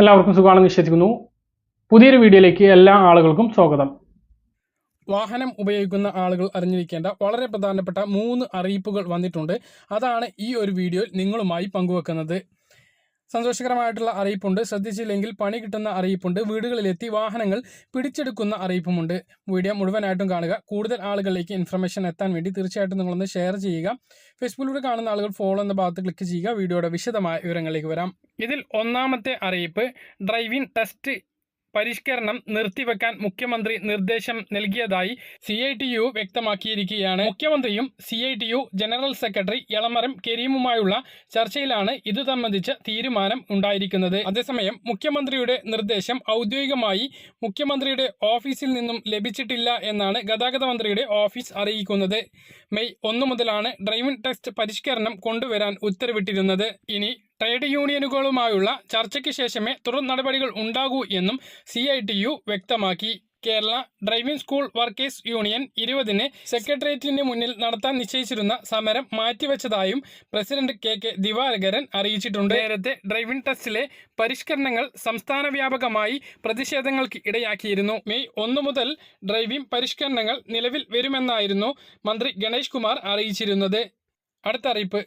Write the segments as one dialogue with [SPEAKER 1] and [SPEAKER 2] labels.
[SPEAKER 1] എല്ലാവർക്കും സുഖമാണെന്ന് വിശ്വസിക്കുന്നു. പുതിയൊരു വീഡിയോയിലേക്ക് എല്ലാ ആളുകൾക്കും സ്വാഗതം. വാഹനം ഉപയോഗിക്കുന്ന ആളുകൾ അറിഞ്ഞിരിക്കേണ്ട വളരെ പ്രധാനപ്പെട്ട മൂന്ന് അറിയിപ്പുകൾ വന്നിട്ടുണ്ട്. അതാണ് ഈ ഒരു വീഡിയോയിൽ നിങ്ങളുമായി പങ്കുവെക്കുന്നത്. സന്തോഷകരമായിട്ടുള്ള അറിയിപ്പുണ്ട്. ശ്രദ്ധിച്ചില്ലെങ്കിൽ പണി കിട്ടുന്ന അറിയിപ്പുണ്ട്. വീടുകളിലെത്തി വാഹനങ്ങൾ പിടിച്ചെടുക്കുന്ന അറിയിപ്പുമുണ്ട്. വീഡിയോ മുഴുവനായിട്ടും കാണുക. കൂടുതൽ ആളുകളിലേക്ക് ഇൻഫർമേഷൻ എത്താൻ വേണ്ടി തീർച്ചയായിട്ടും നിങ്ങളൊന്ന് ഷെയർ ചെയ്യുക. ഫേസ്ബുക്കിലൂടെ കാണുന്ന ആളുകൾ ഫോളോ എന്ന ഭാഗത്ത് ക്ലിക്ക് ചെയ്യുക. വീഡിയോയുടെ വിശദമായ വിവരങ്ങളിലേക്ക് വരാം. ഇതിൽ ഒന്നാമത്തെ അറിയിപ്പ് ഡ്രൈവിംഗ് ടെസ്റ്റ് പരിഷ്കരണം നിർത്തിവെക്കാൻ മുഖ്യമന്ത്രി നിർദ്ദേശം നൽകിയതായി സി ഐ ടി യു വ്യക്തമാക്കിയിരിക്കുകയാണ്. മുഖ്യമന്ത്രിയും C I T U general secretary Elamaram കരീമുമായുള്ള ചർച്ചയിലാണ് ഇത് സംബന്ധിച്ച തീരുമാനം ഉണ്ടായിരിക്കുന്നത്. അതേസമയം മുഖ്യമന്ത്രിയുടെ നിർദ്ദേശം ഔദ്യോഗികമായി മുഖ്യമന്ത്രിയുടെ ഓഫീസിൽ നിന്നും ലഭിച്ചിട്ടില്ല എന്നാണ് ഗതാഗത മന്ത്രിയുടെ ഓഫീസ് അറിയിക്കുന്നത്. മെയ് ഒന്നു മുതലാണ് ഡ്രൈവിംഗ് ടെസ്റ്റ് പരിഷ്കരണം കൊണ്ടുവരാൻ ഉത്തരവിട്ടിരുന്നത്. ഇനി ട്രേഡ് യൂണിയനുകളുമായുള്ള ചർച്ചയ്ക്ക് ശേഷമേ തുടർ നടപടികൾ ഉണ്ടാകൂ എന്നും സി വ്യക്തമാക്കി. Kerala driving school workers union ഇരുപതിന് സെക്രട്ടേറിയറ്റിന് മുന്നിൽ നടത്താൻ നിശ്ചയിച്ചിരുന്ന സമരം മാറ്റിവെച്ചതായും പ്രസിഡന്റ് കെ കെ ദിവാകരൻ അറിയിച്ചിട്ടുണ്ട്. നേരത്തെ ഡ്രൈവിംഗ് ടെസ്റ്റിലെ പരിഷ്കരണങ്ങൾ സംസ്ഥാന വ്യാപകമായി പ്രതിഷേധങ്ങൾക്ക് ഇടയാക്കിയിരുന്നു. മെയ് ഒന്ന് മുതൽ ഡ്രൈവിംഗ് പരിഷ്കരണങ്ങൾ നിലവിൽ വരുമെന്നായിരുന്നു മന്ത്രി ഗണേഷ് കുമാർ അറിയിച്ചിരുന്നത്. അടുത്ത അറിയിപ്പ്.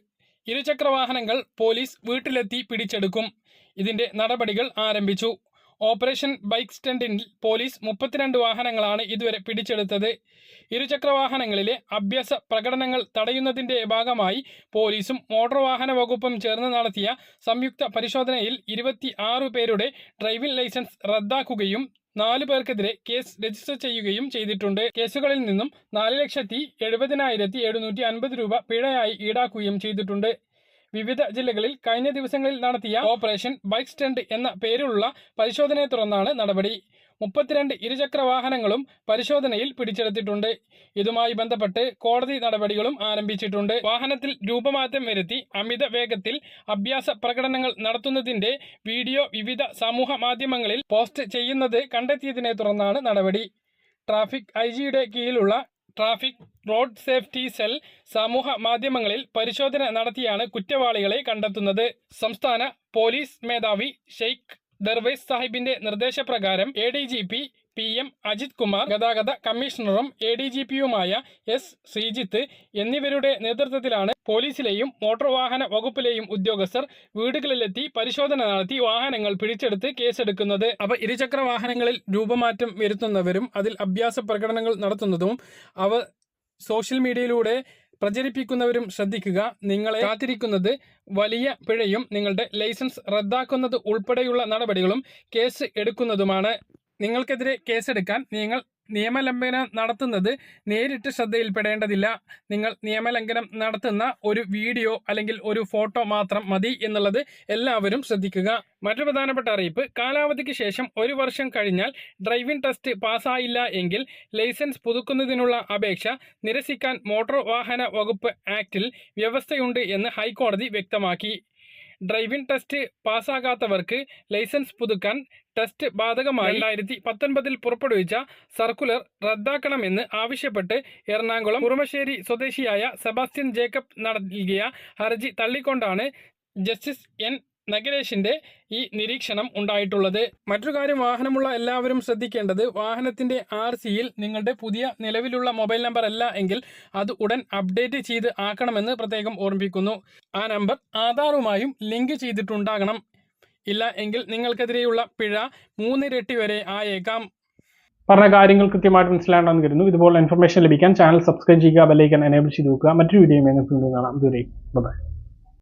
[SPEAKER 1] ഇരുചക്രവാഹനങ്ങൾ പോലീസ് വീട്ടിലെത്തി പിടിച്ചെടുക്കും. ഇതിന്റെ നടപടികൾ ആരംഭിച്ചു. ഓപ്പറേഷൻ ബൈക്ക് സ്റ്റണ്ടിൽ പോലീസ് മുപ്പത്തിരണ്ട് വാഹനങ്ങളാണ് ഇതുവരെ പിടിച്ചെടുത്തത്. ഇരുചക്രവാഹനങ്ങളിലെ അഭ്യാസ പ്രകടനങ്ങൾ തടയുന്നതിന്റെ ഭാഗമായി പോലീസും മോട്ടോർ വാഹന വകുപ്പും ചേർന്ന് നടത്തിയ സംയുക്ത പരിശോധനയിൽ ഇരുപത്തി പേരുടെ ഡ്രൈവിംഗ് ലൈസൻസ് റദ്ദാക്കുകയും നാല് പേർക്കെതിരെ കേസ് രജിസ്റ്റർ ചെയ്യുകയും ചെയ്തിട്ടുണ്ട്. കേസുകളിൽ നിന്നും നാല് ലക്ഷത്തി എഴുപതിനായിരത്തി എഴുന്നൂറ്റി അൻപത് രൂപ പിഴയായി ഈടാക്കുകയും ചെയ്തിട്ടുണ്ട്. വിവിധ ജില്ലകളിൽ കഴിഞ്ഞ ദിവസങ്ങളിൽ നടത്തിയ ഓപ്പറേഷൻ ബൈക്ക് സ്റ്റണ്ട് എന്ന പേരിലുള്ള പരിശോധനയെ തുടർന്നാണ് നടപടി. മുപ്പത്തിരണ്ട് ഇരുചക്ര വാഹനങ്ങളും പരിശോധനയിൽ പിടിച്ചെടുത്തിട്ടുണ്ട്. ഇതുമായി ബന്ധപ്പെട്ട് കോടതി നടപടികളും ആരംഭിച്ചിട്ടുണ്ട്. വാഹനത്തിൽ രൂപമാറ്റം വരുത്തി അമിത വേഗത്തിൽ അഭ്യാസ പ്രകടനങ്ങൾ നടത്തുന്നതിന്റെ വീഡിയോ വിവിധ സമൂഹ മാധ്യമങ്ങളിൽ പോസ്റ്റ് ചെയ്യുന്നത് കണ്ടെത്തിയതിനെ തുടർന്നാണ് നടപടി. ട്രാഫിക് ഐ കീഴിലുള്ള ട്രാഫിക് റോഡ് സേഫ്റ്റി സെൽ സമൂഹ മാധ്യമങ്ങളിൽ പരിശോധന നടത്തിയാണ് കുറ്റവാളികളെ കണ്ടെത്തുന്നത്. സംസ്ഥാന പോലീസ് മേധാവി ഷെയ്ഖ് ദർവേസ് സാഹിബിന്റെ നിർദ്ദേശപ്രകാരം A D G P P M Ajith Kumar ഗതാഗത കമ്മീഷണറും എ ഡി ജി പിയുമായ എസ് ശ്രീജിത്ത് എന്നിവരുടെ നേതൃത്വത്തിലാണ് പോലീസിലെയും മോട്ടോർ വാഹന വകുപ്പിലെയും ഉദ്യോഗസ്ഥർ വീടുകളിലെത്തി പരിശോധന നടത്തി വാഹനങ്ങൾ പിടിച്ചെടുത്ത് കേസെടുക്കുന്നത്. അവ ഇരുചക്ര വാഹനങ്ങളിൽ രൂപമാറ്റം വരുത്തുന്നവരും അതിൽ അഭ്യാസ പ്രകടനങ്ങൾ നടത്തുന്നതും അവ സോഷ്യൽ മീഡിയയിലൂടെ പ്രചരിപ്പിക്കുന്നവരും ശ്രദ്ധിക്കുക. നിങ്ങളെ കാത്തിരിക്കുന്നത് വലിയ പിഴയും നിങ്ങളുടെ ലൈസൻസ് റദ്ദാക്കുന്നത് ഉൾപ്പെടെയുള്ള നടപടികളും കേസ് എടുക്കുന്നതുമാണ്. നിങ്ങൾക്കെതിരെ കേസെടുക്കാൻ നിങ്ങൾ നിയമലംഘനം നടത്തുന്നത് നേരിട്ട് ശ്രദ്ധയിൽപ്പെടേണ്ടതില്ല. നിങ്ങൾ നിയമലംഘനം നടത്തുന്ന ഒരു വീഡിയോ അല്ലെങ്കിൽ ഒരു ഫോട്ടോ മാത്രം മതി എന്നുള്ളത് എല്ലാവരും ശ്രദ്ധിക്കുക. മറ്റു പ്രധാനപ്പെട്ട അറിയിപ്പ് കാലാവധിക്ക് ശേഷം ഒരു വർഷം കഴിഞ്ഞാൽ ഡ്രൈവിംഗ് ടെസ്റ്റ് പാസ്സായില്ല എങ്കിൽ ലൈസൻസ് പുതുക്കുന്നതിനുള്ള അപേക്ഷ നിരസിക്കാൻ മോട്ടോർ വാഹന വകുപ്പ് ആക്ടിൽ വ്യവസ്ഥയുണ്ട് എന്ന് ഹൈക്കോടതി വ്യക്തമാക്കി. ഡ്രൈവിംഗ് ടെസ്റ്റ് പാസ്സാകാത്തവർക്ക് ലൈസൻസ് പുതുക്കാൻ ടെസ്റ്റ് ബാധകമായി രണ്ടായിരത്തി പത്തൊൻപതിൽ പുറപ്പെടുവിച്ച സർക്കുലർ റദ്ദാക്കണമെന്ന് ആവശ്യപ്പെട്ട് എറണാകുളം കുറുമശ്ശേരി സ്വദേശിയായ സെബാസ്റ്റ്യൻ ജേക്കബ് നൽകിയ ഹർജി തള്ളിക്കൊണ്ടാണ് ജസ്റ്റിസ് എൻ. നഗരേഷിന്റെ ഈ നിരീക്ഷണം ഉണ്ടായിട്ടുള്ളത്. മറ്റൊരു കാര്യം വാഹനമുള്ള എല്ലാവരും ശ്രദ്ധിക്കേണ്ടത് വാഹനത്തിന്റെ ആർ സിയിൽ നിങ്ങളുടെ പുതിയ നിലവിലുള്ള മൊബൈൽ നമ്പർ അല്ല എങ്കിൽ അത് ഉടൻ അപ്ഡേറ്റ് ചെയ്ത് ആക്കണമെന്ന് പ്രത്യേകം ഓർമ്മിപ്പിക്കുന്നു. ആ നമ്പർ ആധാറുമായും ലിങ്ക് ചെയ്തിട്ടുണ്ടാകണം. ഇല്ല എങ്കിൽ നിങ്ങൾക്കെതിരെയുള്ള പിഴ മൂന്നിരട്ടി വരെ ആയേക്കാം. പറഞ്ഞ കാര്യങ്ങൾ കൃത്യമായിട്ട് മനസ്സിലാണ്ടെന്ന് കരുതുന്നു. ഇതുപോലെ ഇൻഫർമേഷൻ ലഭിക്കാൻ ചാനൽ സബ്സ്ക്രൈബ് ചെയ്യുക ബെല്ലൈക്കൻ എനേബിൾ ചെയ്ത് നോക്കുക മറ്റൊരു വീഡിയോ കാണാം. ദൂരെ ബൈ